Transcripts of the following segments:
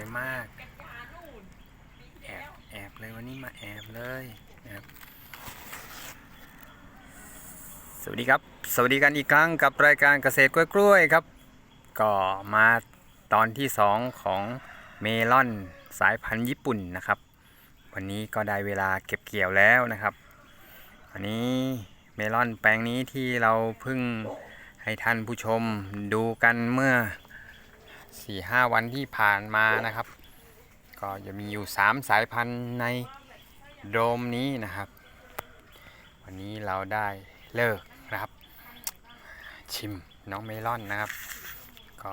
วยมาก แอบแอบเลยวันนี้มาแอบเลยนะครับสวัสดีครับ สวัสดีกันอีกครั้งกับรายการเกษตรกล้วยๆครับ ก็มาตอนที่สองของเมลอนสายพันธุ์ญี่ปุ่นนะครับ วันนี้ก็ได้เวลาเก็บเกี่ยวแล้วนะครับวันนี้เมลอนแปลงนี้ที่เราเพิ่งให้ท่านผู้ชมดูกันเมื่อ 4-5วันที่ผ่านมานะครับ ก็จะมีอยู่3สายพันธุ์ในโดมนี้นะครับ วันนี้เราได้เลิกนะครับ ชิมน้องเมลอนนะครับ ก็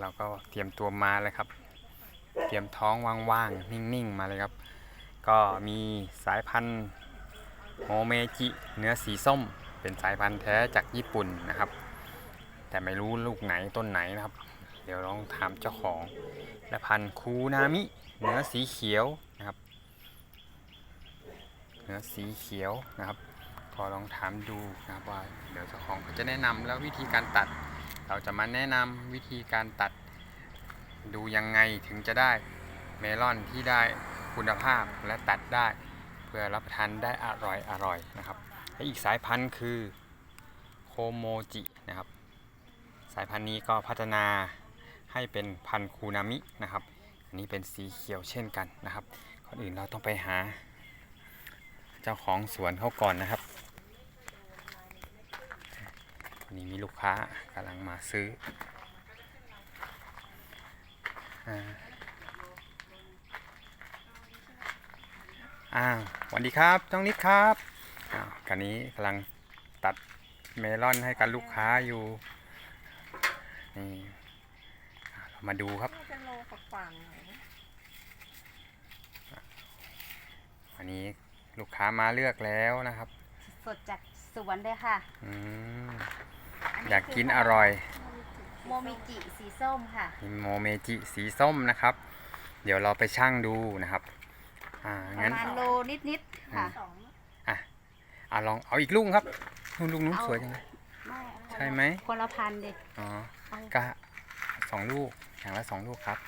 เราก็เตรียมตัวมาเลยครับ เตรียมท้องว่างๆ นิ่งๆ มาเลยครับ ก็มีสายพันธุ์โมเมจิเนื้อสีส้ม เป็นสายพันธุ์แท้จากญี่ปุ่นนะครับ แต่ไม่รู้ลูกไหนต้นไหนนะครับ เดี๋ยวลองถามเจ้าของและพันธุ์คูนามิเนื้อสีเขียวนะครับเนื้อสีเขียวนะครับก็ลองถามดูนะครับว่าเดี๋ยวเจ้าของเขาจะแนะนำแล้ววิธีการตัด เราจะมาแนะนำวิธีการตัด ดูยังไงถึงจะได้เมลอนที่ได้คุณภาพและตัดได้ เพื่อรับประทานได้อร่อยอร่อยนะครับและอีกสายพันธุ์คือโคโมจินะครับ สายพันธุ์นี้ก็พัฒนา ให้เป็นพันคูนามินะครับ อันนี้เป็นสีเขียวเช่นกันนะครับก่อนอื่นเราต้องไปหา เจ้าของสวนเขาก่อนนะครับวันนี้มีลูกค้ากำลังมาซื้ออ้าวสวัสดีครับน้องนิดครับอ้าวกันนี้กำลังตัดเมลอนให้กับลูกค้าอยู่นี่ มาดูครับน่าจะโลกว่าๆหน่อยนะวันนี้ลูกค้ามาเลือกแล้วนะครับ สดจากสวนเลยค่ะ อืมนนี้อยากกินอร่อย โมมิจิสีส้มค่ะมีโมเมจิสีส้มนะครับ เดี๋ยวเราไปชั่งดูนะครับ อ่าประงั้นมาณโลนิดๆค่ะ สองอ่าลองเอาอีกลูกครับนู่นลูกนู้นเอา สวยจังเลยไม่เอาใช่ไหมคนละพันดิอ๋อเอาก็ส องลูกอย่างละสองลูกครับ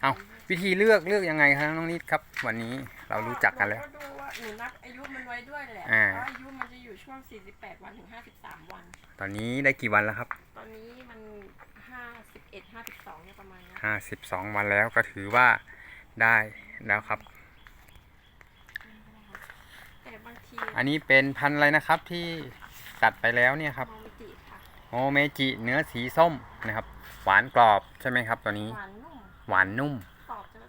เอาวิธีเลือกเลือกยังไงครับน้องนิดครับ วันนี้เรารู้จักกันแล้วก็ดูว่าหนูนับอายุมันไว้ด้วยแหละอ่า เพราะอายุมันจะอยู่ช่วง 48 วันถึง 53 วัน ตอนนี้ได้กี่วันแล้วครับตอนนี้มัน 51 52เนี่ยประมาณเนี้ยห้าสิบสองวันแล้วก็ถือว่าได้แล้วครับ แต่บางทีอันนี้เป็นพันธุ์อะไรนะครับที่ตัดไปแล้วเนี่ยครับโมมิจิค่ะโมเมจิเนื้อสีส้มนะครับ หวานกรอบใช่ไหมครับ ตัวนี้ หวานนุ่มหวานนุ่มกรอบจะ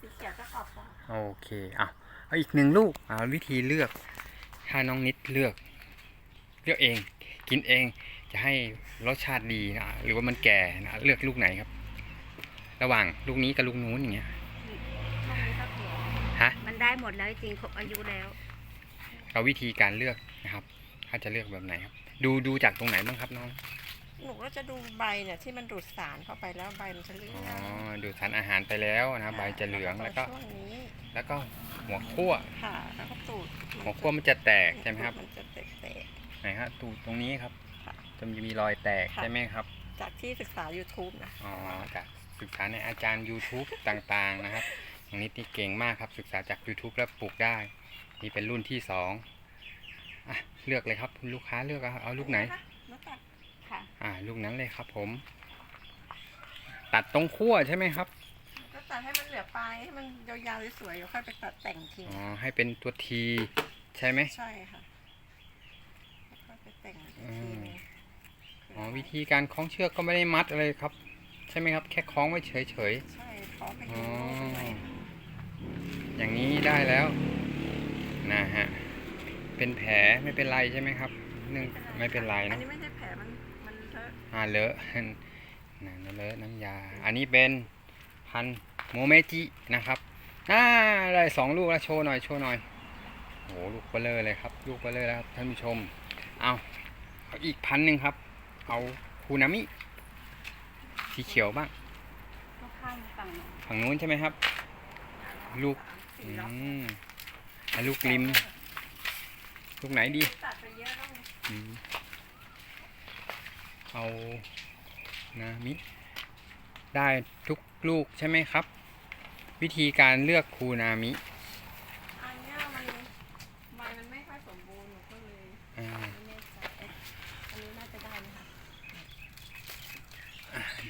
สีเขียวจะกรอบกว่าโอเคเอาเอาอีกหนึ่งลูกเอาวิธีเลือกถ้าน้องนิดเลือก เลือกเอง กินเองจะให้รสชาติดีนะหรือว่ามันแก่นะเลือกลูกไหนครับ ระหว่างลูกนี้กับลูกนู้นอย่างเงี้ยช่วงนี้ก็แก่ฮะมันได้หมดแล้วจริงๆครบอายุแล้วเอาวิธีการเลือกนะครับ ถ้าจะเลือกแบบไหนครับ ดูดูจากตรงไหนบ้างครับน้อง หนูก็จะดูใบเนี่ยที่มันดูดสารเข้าไปแล้วใบมันจะเหลืองอ๋อดูสารอาหารไปแล้วนะครับใบจะเหลืองแล้วก็ ช่วงนี้แล้วก็หัวคั่ว ค่ะแล้วก็ตูดหัวคั่วมันจะแตกใช่ไหมครับ มันจะแตก ไหนฮะตูดตรงนี้ครับค่ะจะมีรอยแตกค่ะ ใช่ไหมครับ ๆจากที่ศึกษา YouTube นะอ๋อจากศึกษาในอาจารย์ YouTube ต่างๆนะครับอย่างนี้นี่เก่งมากครับศึกษาจาก YouTube แล้วปลูกได้ นี่เป็นรุ่นที่สองอะเลือกเลยครับคุณลูกค้าเลือกเอาเอาลูกไหนแล้วตัดค่ะ อ่าลูกนั้นเลยครับผม ตัดตรงขั้วใช่ไหมครับ ก็ตัดให้มันเหลือปลายให้มันยาวๆสวยๆเดี๋ยวค่อยไปตัดแต่งทีอ๋อให้เป็นตัวทีใช่ไหมใช่ค่ะแล้วค่อยไปแต่งอีกอืทีมนึงอ๋อวิธีการคล้องเชือกก็ไม่ได้มัดอะไรครับ ใช่ไหมครับ แค่คล้องไว้เฉยใช่ขอไปๆอ๋ดูอโลกข้างในอย่างนี้ได้แล้วนะฮะเป็นแผลไม่เป็นไรใช่ไหมครับนึ่งไม่เป็นไรอันเนอะ เลอะอ่าเลอะนั่นเลอะน้ำยา อันนี้เป็นพันโมเมจินะครับอ่าได้สองลูกแล้วโชว์หน่อยโชว์หน่อยโอ้โหลูกเบลเลอร์เลยครับ ลูกเบลเลอร์แล้วครับท่านผู้ชม เอาเอาอีกพันหนึ่งครับ เอาคูนามิสีเขียวบ้างข้างฝั่งนู้นฝั่งนู้นใช่ไหมครับ ลูกอือกมอะลูกริม ลูกไหนดีตัดไปเยอะแล้วไงอืม เอานามิได้ทุกลูกใช่ไหมครับ วิธีการเลือกคูนามิอันเนี้ยมันใบมันไม่ค่อยสมบูรณ์หนูก็เลยอ่าไม่แน่ใจเอ๊ะอันนี้น่าจะได้ไหมคะ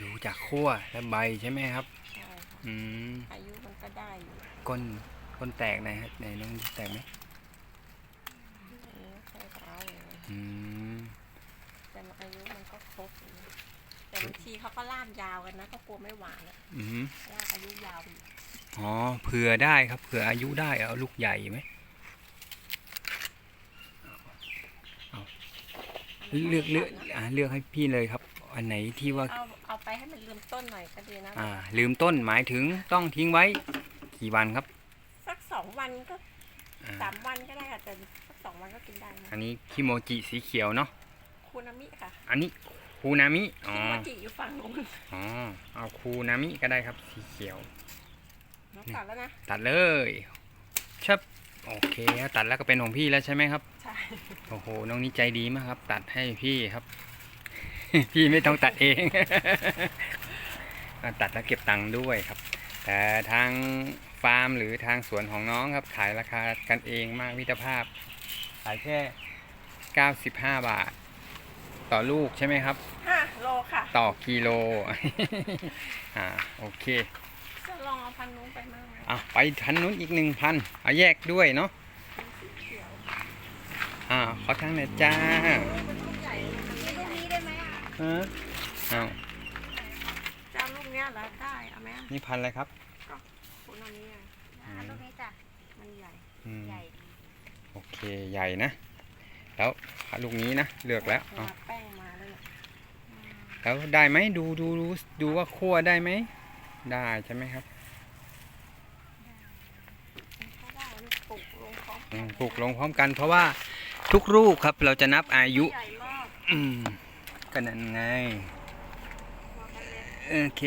ดูจากขั้วและใบใช่ไหมครับ ใช่ค่ะอืมอายุมันก็ได้อยู่ก้นก้นแตกไหนครับไหนน้องแตกไหมอันนี้ใช่เท้าเลยอืม แต่มันอายุมันก็ ครบอยู่นะแต่บางทีเขาก็ล่ามยาวกันนะก็กลัวไม่หวานอะอืมล่ามอายุยาวอีกอ๋อเผื่อได้ครับเผื่ออายุได้เอาลูกใหญ่ไหมเอาเลือกเลือกอ่าเลือกให้พี่เลยครับ อันไหนที่ว่า เอาเอาไปให้มันลืมต้นหน่อยก็ดีนะ อ่า ลืมต้นหมายถึงต้องทิ้งไว้ กี่วันครับสักสองวันก็อ่าสามวันก็ได้ค่ะแต่สักสองวันก็กินได้นะอันนี้คิโมจิสีเขียวเนาะคูนามิค่ะ อันนี้คู นามิ อ๋อคิโมจิอยู่ฝั่งนู้นอ๋อเอาคูนามิก็ได้ครับ สีเขียว น้องตัดแล้วนะ ตัดเลยชับโอเคตัดแล้วก็เป็นของพี่แล้วใช่ไหมครับ ใช่ โอ้โห น้องนี่ใจดีมากครับ ตัดให้พี่ครับ พี่ไม่ต้องตัดเอง ตัดแล้วเก็บตังค์ด้วยครับ แต่ทางฟาร์มหรือทางสวนของน้องครับ ขายราคากันเองมากมิตรภาพ ขายแค่ 95 บาท ต่อลูกใช่ไหมครับ ห้าโลค่ะต่อกิโล อ่าโอเคจะลองเอาพันนู้นไปมั่งไหมอะไปทันนู้นอีกหนึ่งพันเอาแยกด้วยเนาะสีเขียวอ่าขอทางหน่อยจ้ามันลูกใหญ่มันไม่ลูกใหญ่นี้ได้ไหมอะฮะอ้าวจะเอาลูกเนี้ยแล้วได้เอาไหมนี่พันอะไรครับคูนามิอะอืมลูกนี้จ้ะมันใหญ่อืมใหญ่ดีโอเคใหญ่นะ แล้วลูกนี้นะเลือกแล้วเวเอาลาแป้งมาแล้วเนี่ยแล้วได้ไหมดูดูดูดูว่าคั่วได้ไหมได้ใช่ไหมครับมันก็ได้มันปลูกลงพร้อมอืมปลูกลงพร้อมกันเพราะว่าทุกลูกครับเราจะนับอายุใหญ่มากอืมก็นั่นไงมากันเลยโอเค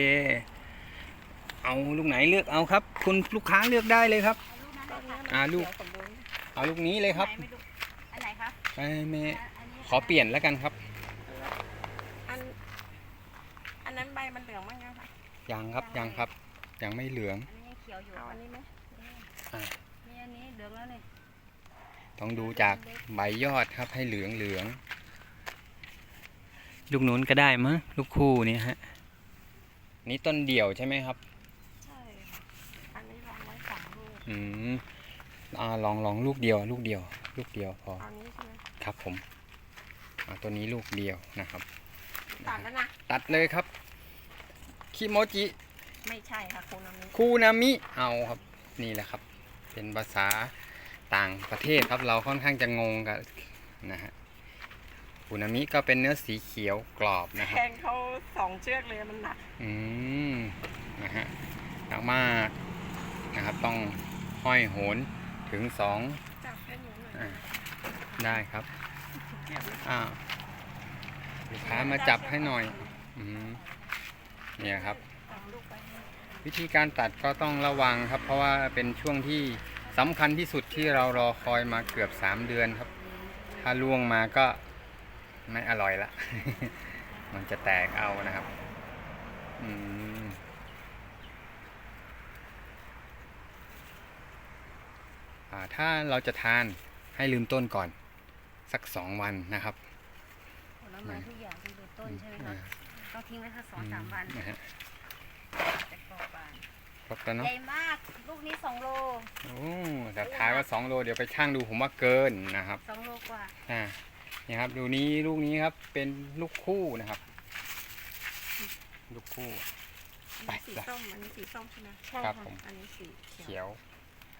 เอาลูกไหนเลือกเอาครับ คุณลูกค้าเลือกได้เลยครับเอาลูกนั้นตเลอนยนี้ค่ะมันอ่าลูกเขียวสมบูรณ์เอาลูกนี้เลยครับ นคะไปแม่อันนี้ขอเปลี่ยนแล้วกันครับ อันอันนั้นใบมันเหลืองมั้งนะคะยังครับยังครับ ยังไม่เหลือง อันนี้ยังเขียวอยู่เอาอันนี้ไหมอ่านี่อันนี้เหลืองแล้วนี่ต้องดูจากใบยอดครับให้เหลืองเหลืองลูกนู้นก็ได้มั้งลูกคู่นี่ฮะ นี่ต้นเดี่ยวใช่ไหมครับ ใช่ค่ะอันนี้ลองไว้สองลูก อืมอ่าลองลองลูกเดียวลูกเดียว ลูกเดียวพอ เอานี้ใช่ไหมครับผมอ่าตัวนี้ลูกเดียวนะครับ ตัดแล้วนะ ตัดเลยครับ คิโมจิ ไม่ใช่ค่ะคูนามิคูนามิ เอาครับ นี่แหละครับ เป็นภาษาต่างประเทศครับ เราค่อนข้างจะงงกันนะฮะคูนามิก็เป็นเนื้อสีเขียวกรอบนะคแทรับ งเขาสองเชือกเลยมันหนัก อืม นะฮะหนักมากนะครับ ต้องห้อยโหนถึงสอง ได้ครับเก็บไว้อ้าวลูกค้ามาจับให้หน่อยอืมเนี่ยครับจับลูกไปให้วิธีการตัดก็ต้องระวังครับ เพราะว่าเป็นช่วงที่สำคัญที่สุดที่เรารอคอยมาเกือบ3เดือนครับ ถ้าล่วงมาก็ไม่อร่อยละ มันจะแตกเอานะครับ อืมอ่าถ้าเราจะทาน ให้ลืมต้นก่อน สักสองวันนะครับผลไม้ทุกอย่างที่ดูต้นใช่ไหมคะอ่าต้องทิ้งไว้สักสองสามวันนะฮะจะกรอบบานครบแล้วเนาะใหญ่มากลูกนี้สองโลโอ้แต่ท้ายว่า2โลเดี๋ยวไปช่างดูผมว่าเกินนะครับสองโลกว่าอ่านี่ครับดูนี้ลูกนี้ครับเป็นลูกคู่นะครับ ลูกคู่อันนี้สีส้มอันนี้สีส้มใช่ไหมใช่ครับค่ะผมอันนี้สีเขียวเขียว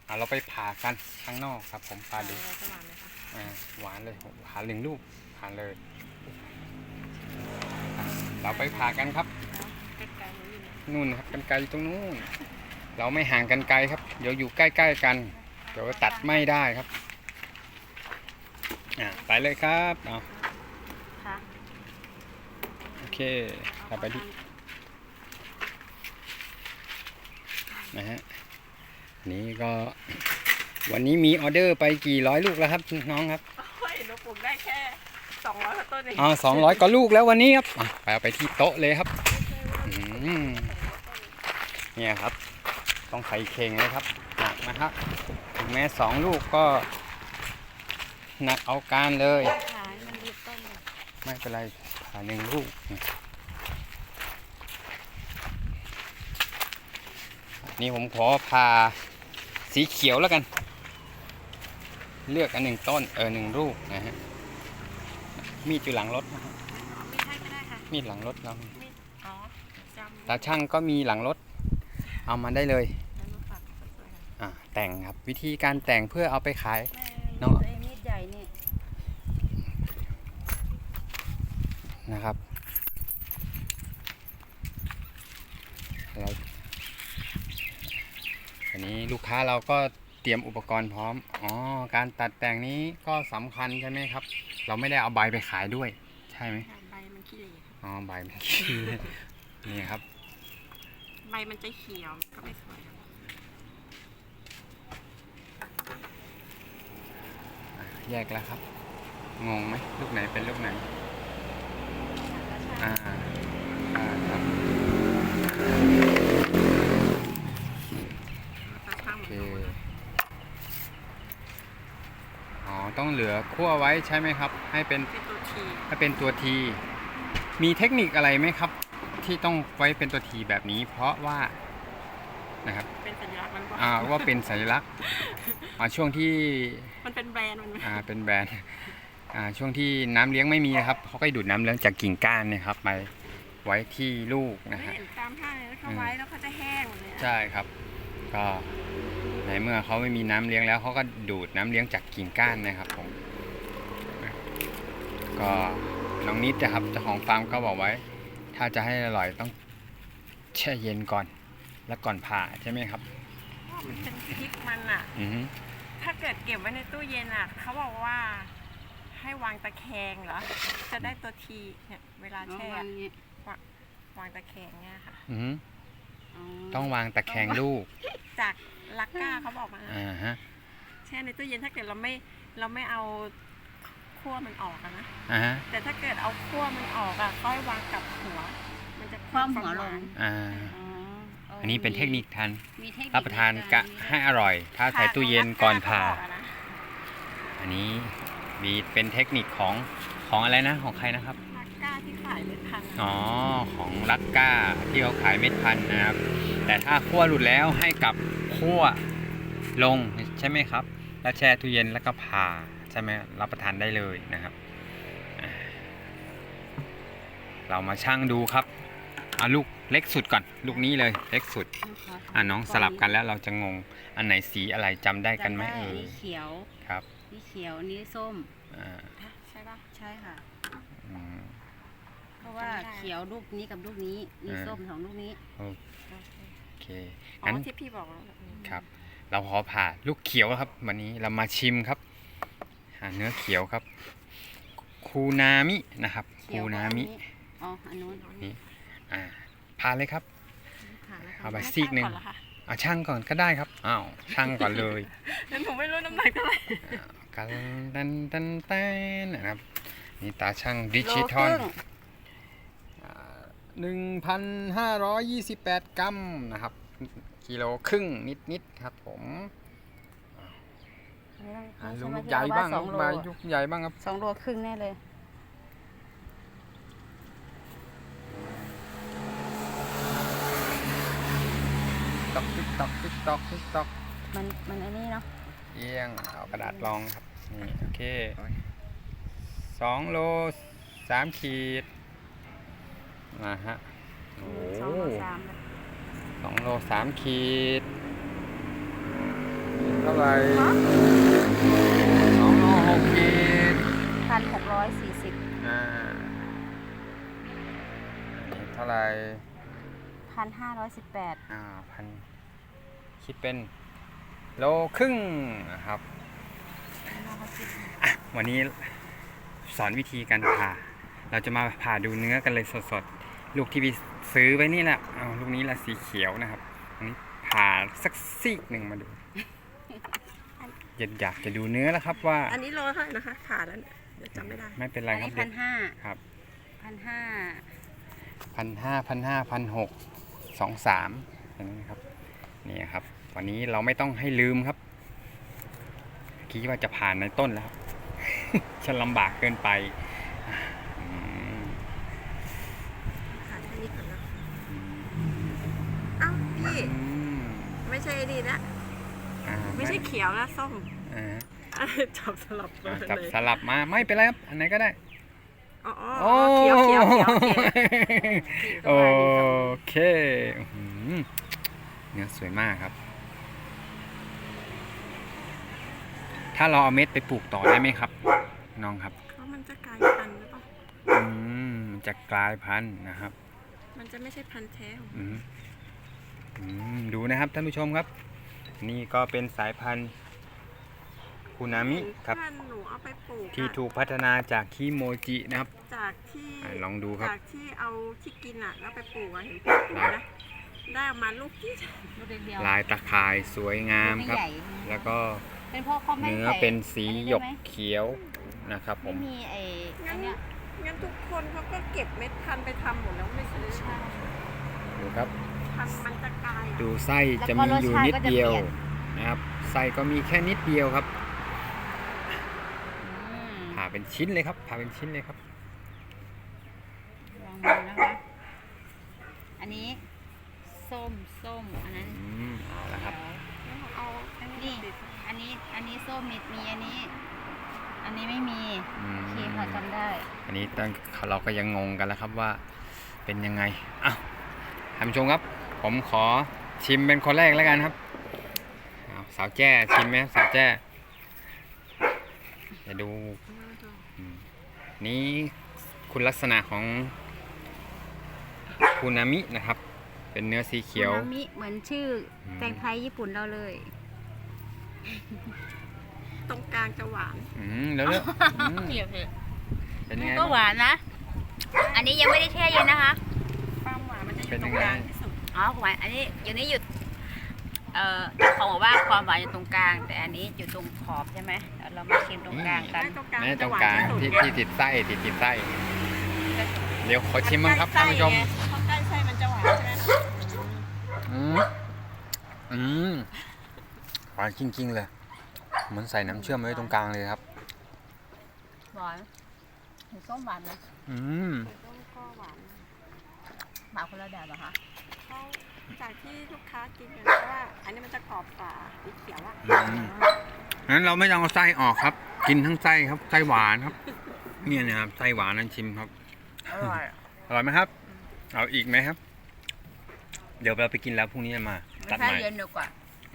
อ่าเราไปผ่ากันข้างนอกครับ ผมพาดูเราจะหวานไหมคะอ่าหวานเลยผ่าหนึ่งลูกผ่าเลยอ่าเราไปผ่ากันครับแล้วใกล้ๆนี้อยู่เนี่ยนู่นครับกันไกลอยู่ตรงนู้น เราไม่ห่างกันไกลครับ เดี๋ยวอยู่ใกล้ๆกัน เดี๋ยวตัดไม่ได้ครับ อ่าไปเลยครับเอาค่ะโอเค เราไปที่นะฮะ นี่ก็วันนี้มีออเดอร์ไปกี่ร้อยลูกแล้วครับน้องครับโอ้ยเราปลูกได้แค่สองร้อยกว่าต้นเองอ๋อสองร้อยกว่าลูกแล้ววันนี้ครับอะไปเอาไปที่โต๊ะเลยครับอืมสองร้อยเนี่ยครับ ต้องใส่เข่งเลยครับหนักนะครับถึงแม้สองลูกก็หนักเอาการเลยขายมันรีบต้นเลยไม่เป็นไรผ่าหนึ่งลูกนี่นี่ผมขอพา สีเขียวแล้วกัน เลือกอันหนึ่งต้นเออหนึ่งลูกนะฮะมีดอยู่หลังรถนะฮะไม่ใช่ก็ได้ค่ะมีดหลังรถเราไม่อ๋อจำตาช่างก็มีหลังรถ เอามาได้เลย แล้วมาฝากสวยๆอ่าแต่งครับวิธีการแต่งเพื่อเอาไปขาย แม่น้องตัวเองมีดใหญ่นี่ นะครับเราอันนี้ลูก ค้าเราก็เตรียมอุปกรณ์พร้อม อ๋อ การตัดแต่งนี้ก็สำคัญใช่ไหมครับ เราไม่ได้เอาใบไปขายด้วย ใช่ไหมใบมันขี้เหร่อ๋อ ใบมันขี้นี่ครับ ใบมันจะเขียวก็ไม่สวยอะแยกแล้วครับ งงไหมลูกไหนเป็นลูกไหน อ่าอ่าครับ ตาช่าง โอ มัน เค ดูนะ อ๋อ ต้องเหลือคั่วไว้ใช่ไหมครับ ให้เป็นเป็นตัวทีให้เป็นตัวที มีเทคนิคอะไรไหมครับ ที่ต้องไว้เป็นตัวทีแบบนี้ เพราะว่านะครับเป็นสัญลักษณ์มันบอกอ่าว่าเป็นสัญลักษณ์อ่าช่วงที่มันเป็นแบรนด์มันไหมอ่าเป็นแบรนด์อ่าช่วงที่น้ำเลี้ยงไม่มีนะครับเขาก็ดูดน้ำเลี้ยงจากกิ่งก้านเนะครับไปไว้ที่ลูกนะไม่ฮะเห็นตามท่าเลยเขาไว้แล้วเขาจะแห้งหมดเลยอะใช่ครับ ก็ ในเมื่อเขาไม่มีน้ำเลี้ยงแล้วเขาก็ดูดน้ำเลี้ยงจากกิ่งก้านนะครับผมก็น้องนิดนะครับเจ้าของฟาร์มก็บอกไว้ ถ้าจะให้อร่อยต้องแช่เย็นก่อน แล้วก่อนผ่าใช่ไหมครับมันเป็นพริกมันอะอือฮึถ้าเกิดเก็บไว้ในตู้เย็นอะเขาบอกว่าให้วางตะแคงเหรอ จะได้ตัวทีเนี่ยเวลาเอาแช่วางอย่างงี้ Mm-hmm. วางตะแคงเนี่ยค่ะอือฮึอ๋อ ต้องวางตะแคงลูก จากลักก้าเขาบอกมาอ่าฮะแช่ในตู้เย็นถ้าเกิดเราไม่เราไม่เอาขั้วมันออกอะนะอ่าฮะแต่ถ้าเกิดเอาขั้วมันออกอะก็ให้วางกับหัว มันจะคว่ำหัวลง อ่าอ๋อเอันนี้เป็นเทคนิคทานมีเทคนิครับประทานกะใารให้อร่อย ถ้าใส่ตู้เย็นก่อนผ่าลัก้เขบอะนะอันนี้มีเป็นเทคนิคของของอะไรนะของใครนะครับลักก้าที่ ขายเป็นพันอะอ๋อของลักก้าที่เขาขายเม็ดพันธุ์นะครับ แต่ถ้าคั่วหลุดแล้วให้กลับคั่วลงใช่ไหมครับ แล้วแช่ตู้เย็นแล้วก็ผ่าใช่ไหมรับประทานได้เลยนะครับอ่าเรามาชั่งดูครับเอาลูกเล็กสุดก่อน ลูกนี้เลยเล็กสุดนะคะอ่าน้องสลับกันแล้วเราจะงงอันไหนสีอะไรจำได้กันไหมจำด้เออนี่เขียวครับนี่เขียวนี่ส้มอ่าใช่ปะใช่ค่ะอืมเพ ราะว่าจำได้เขียวลูกนี้กับลูกนี้นี่อ่าส้มสองลูกนี้โอเคอ๋งั้อนที่พี่บอกแล้วครับ เราขอผ่าลูกเขียวครับ วันนี้เรามาชิมครับอ่าเนื้อเขียวครับ คูนามินะครับ เขีคูยวกับนาอันมินี้อ๋ออันนู้นนี่ อ่าผ่าเลยครับ ผ่านแล้วเอาค่ะไปให้ซีกหนึ่งช่าก่อเรอคะเอาช่างก่อนก็ได้ครับอ้าวช่างก่อนเลยเดี๋ยวหนูไม่รู้น้ำหนักเท่าไหร่อ่ากันตันตันตันนะครับนี่ตาช่างดิโลจิคทอลรึ่งหนึ่ง พันห้าร้อยยี่สิบแปดกรัมนะครับ กิโลครึ่งนิดๆครับผมอ่านี่ลูต้องกใหญ่บ้างสลูองกโลใหญ่ลูกใหญ่บ้างครับ สองโลครึ่งแน่เลยตอกติ๊กตอกติ๊กตอกติ๊กตอกมันมันอันนี้เนาะเอียงเอากระดาษรองครับนี่โอเคสองโลสามขีด นะฮะโอ้สองโลสามสองโลสามขีดเท่าไหร่สองโลหกขีดพันหกร้อยสี่สิบอ่าอันนี้เท่าไหร่พันห้าร้อยสิบแปดอ่าพันคิดเป็นโลครึ่งนะครับอะวันนี้สอนวิธีการผ่า เราจะมาผ่าดูเนื้อกันเลยสดๆ ลูกที่พี่ซื้อไว้นี่แหละเอาลูกนี้ละสีเขียวนะครับอันนี้ผ่าสักซีกหนึ่งมาดูอยากอยากจะดูเนื้อแล้วครับว่า อันนี้โลเท่าไหร่นะคะขาดแล้วเนี่ยเดี๋ยวจำไม่ได้ไม่เป็นไรอันครับนี้เด็พักนห้าครับพันห้าพันห้าพันห้าพันหกสองสามเห็นไหมครับนี่ครับวันนี้เราไม่ต้องให้ลืมครับคิดว่าจะผ่านในต้นแล้วครับฉันลำบากเกินไปอืม หาแค่นี้ก่อนนะเอ้าพี่ อืม ไม่ใช่ไอ้นี่นะ อ่าไม่ใช่เขียวนะส้มอ่าจับสลับมาจับเลยสลับมาไม่เป็นไรครับอันไหนก็ได้อ๋ออ๋อเขียวเขียวเขียวโอเคโอเคอื้อหือเนื้อสวยมากครับ ถ้าเราเอาเม็ดไปปลูกต่อได้ไหมครับ น้องครับ เพราะมันจะกลายพันธุ์หรือเปล่าอืมมันจะกลายพันธุ์นะครับ มันจะไม่ใช่พันธุ์แท้ของอืมอืม ดูนะครับท่านผู้ชมครับ นี่ก็เป็นสายพันธุ์คูนามิครับ เพื่อนหนูเอาไปปลูกอะที่ถูกพัฒนาจากคิโมจินะครับ จากที่อะลองดูครับ จากที่เอาที่กินอะแล้วไปปลูกอะเห็นพี่ปลูกนะได้ออกมาลูกที่ลูกเดียวลายตะข่ายสวยงามครับใหญ่แล้วก็เป็นเพราะเขาไม่เนื้อใส่เป็นสีหยกอันนี้ได้ไหมเขียวนะครับ ผไม่มมีไอ้ไอ้เนี้ยงั้นทุกคนเขาก็เก็บเม็ดพันธุ์ไปทำหมดแล้วไม่ซื้อใช่ดูครับ พันธุ์มันจะกลายอะดูไส้จะแล้วก็มีอยู่รสชาตินิดก็จะเดียวเปลี่ยนนะครับไส้ก็มีแค่นิดเดียวครับอืมผ่าเป็นชิ้นเลยครับผ่าเป็นชิ้นเลยครับลองดูนะคะอันนี้ส้มส้มอันนั้นอืมเอาละครับแล้วเอาอันนี้นี่ติดอันนี้อันนี้ส้มมีมีอันนี้ อันนี้ไม่มีอืโอมเคค่ะจำได้ อันนี้ตอนเราก็ยังงงกันแล้วครับว่าเป็นยังไงอ้าวท่านผู้ชมครับ ผมขอชิมเป็นคนแรกแล้วกันครับอ้าวสาวแจ้ชิมไหมครับสาวแจ้เดี๋ยวดูอืมนี่คุณลักษณะของคูนามินะครับ เป็นเนื้อสีเขียวคูนามิเหมือนชื่ออมแตงไทยญี่ปุ่นเราเลย ตรงกลางจะหวาน อืมแล้วเนี่ยอืมเขียวเลยเป็นยังไงก็หบ้างวานนะ อันนี้ยังไม่ได้แช่เย็นนะคะความหวานมันจะอเป็นยู่ตยัรงงไงกลาง ที่สุดอ๋อหวานอันนี้อยู่นี้หยุดเอ่อเจ้าของบอกว่าความหวานอยู่ตรงกลาง แต่อันนี้อยู่ตรงขอบใช่ไหมเดี๋ยวเรามาชิมตรงกลางกันไม่ตรงกลางนี่มันตจะรงหวานกลางที่สุดที่ที่ติดไส้ติดติดไส้ เดี๋ยวขอชิมบ้างครับท่านผู้ชมเพราะใกล้ไส้มันจะหวานใช่ไหมอืมอืมหวานจริงๆเลยเหมือนใส่น้ำเชื่อมไว้ตรงกลางเลยครับหวานหรือส้มหวานนะอืมต้มก็หวานหวานคนละแบบเหรอคะ เขาจากที่ลูกค้ากินกันเพราะว่า อันนี้มันจะกรอบกว่าสีเขียวอะอืมงั้นเราไม่ต้องเอาไส้ออกครับ กินทั้งไส้ครับไส้หวานครับ เนี่ยนะครับไส้หวานนั่นชิมครับ อร่อยอร่อยไหมครับ เอาอีกไหมครับ เดี๋ยวเราไปกินแล้วพรุ่งนี้มาไม่ตัดใช่ใหม่เย็นดีกว่า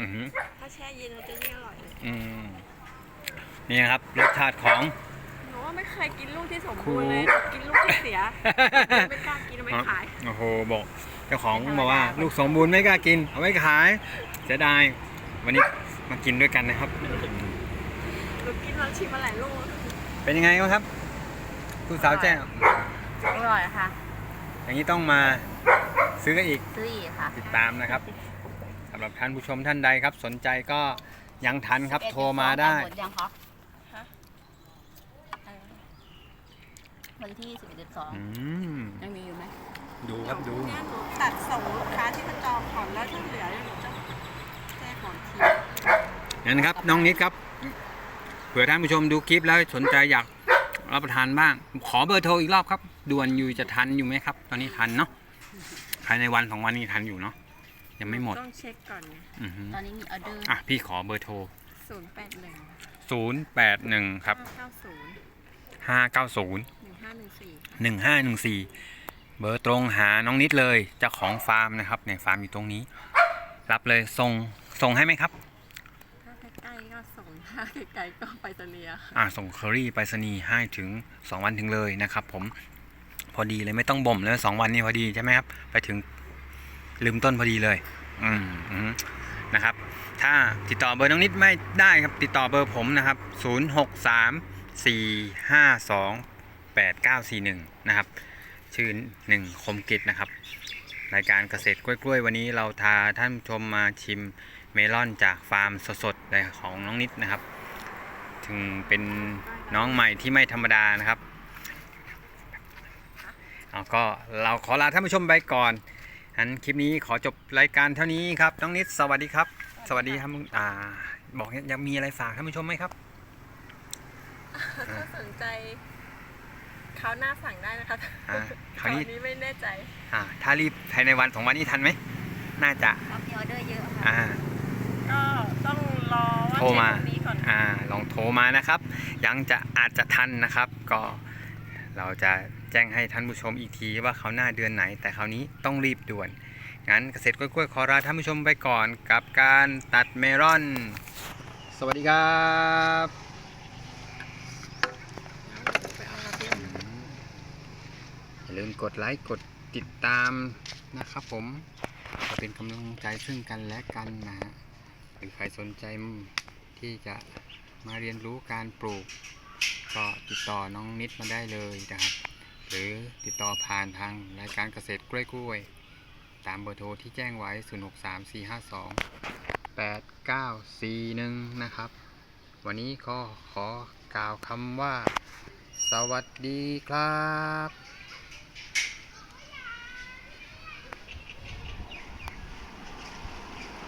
อือหือ ถ้าแช่เย็นมันจะยิ่งอร่อยเลยอืมนี่นะครับรสชาติของ หนูว่าไม่เคยกินลูกที่สมบูรณ์เลย กินลูกที่เสีย ไม่กล้ากินเอาไม่ขาย โอ้โหบอกเจ้าของบอกว่าลูกสมบูรณ์ไม่กล้ากิน เอาไว้ขายเสียดายวันนี้มากินด้วยกันนะครับหนูกินมาชิมมาหลายลูกเป็นยังไงบ้างครับคุณสาวแจ้งอร่อยค่ะ อย่างนี้ต้องมาซื้อกันอีกซื้ออีกค่ะ ติดตามนะครับสำหรับท่านผู้ชมท่านใดครับ สนใจก็ยังทันครับโทรมาได้หมดยังคะฮะวันที่สิบเอ็ดสองอืมยังมีอยู่ไหม ดูครับดู เนี่ยหนูตัดส่งลูกค้าที่เขาจองก่อนแล้วที่เหลือเนี่ยหนูจะแจ้งก่อนทีงั้นครับน้องนิดครับเผื่อท่านผู้ชมดูคลิปแล้วสนใจอยากรับประทานบ้าง ขอเบอร์โทรอีกรอบครับ ด่วนอยู่จะทันอยู่ไหมครับ ตอนนี้ทันเนาะภายในวันสองวันนี้ทันอยู่เนาะยังไม่หมดต้องเช็คก่อนไงอือฮึตอนนี้มีออเดอร์อะพี่ขอเบอร์โทร ศูนย์แปดหนึ่ง081 ครับ ห้าเก้าศูนย์590 หนึ่งห้าหนึ่งสี่ 1514 เบอร์ตรงหาน้องนิดเลยเจ้าของฟาร์มนะครับเนี่ยฟาร์มอยู่ตรงนี้ รับเลยส่งส่งให้ไหมครับถ้าใกล้ๆก็ส่งถ้าไกลๆก็ไปตะเนียอ่าส่งเคอรี่ไปรษณีย์ให้ถึง 2 วันถึงเลยนะครับผมพอดีเลยไม่ต้องบ่มเลยสองวันนี้พอดีใช่ไหมครับ ไปถึงลืมต้นพอดีเลย อืมอืมนะครับ ถ้าติดต่อเบอร์น้องนิดไม่ได้ครับ ติดต่อเบอร์ผมนะครับ 0 6 3 4 5 2 8 9 4 1 นะครับ ชื่อหนึ่งคมกิจนะครับ รายการเกษตรกล้วยๆ วันนี้เราพาท่านชมมาชิมเมลอนจากฟาร์มสดๆเลยของน้องนิดนะครับ ถึงเป็นน้องใหม่ที่ไม่ธรรมดานะครับเอาก็เราขอลาท่านผู้ชมไปก่อนงั้นคลิปนี้ขอจบรายการเท่านี้ครับน้องนิดสวัสดีครับ สวัสดีครับอ่าบอกยังมีอะไรฝากท่านผู้ชมไหมครับ ถ้าสนใจ เขาวหน้าสั่งได้นะคะอ่าคราวนี้ตอนนี้ไม่แน่ใจอ่าถ้ารีบภายในวันสองวันนี้ทันไหม น่าจะเรามีออเดอร์เยอะค่ะ อ่า ก็ต้องรอว่าโทรมา เช็คตรงนี้ก่อน อ่า ลองโทรมานะครับ ยังจะอาจจะทันนะครับ ก็เราจะแจ้งให้ท่านผู้ชมอีกทีว่าเขาวหน้าเดือนไหน แต่คราวนี้ต้องรีบด่วน งั้นเกษตรกล้วยๆขอลาท่านผู้ชมไปก่อนกับการตัดเมลอน สวัสดีครับ ไปเอาลาเต้ อย่าลืม กดไลค์กดติดตามนะครับผมก็เป็นกำลังใจซึ่งกันและกันนะฮะหรือใครสนใจที่จะมาเรียนรู้การปลูก ก็ติดต่อน้องนิดมาได้เลยนะครับ หรือติดต่อผ่านทางรายการเกษตรกล้วยๆตามเบอร์โทรที่แจ้งไว้ 063452 8941 นะครับ วันนี้ก็ขอกล่าวคำว่า สวัสดีครับ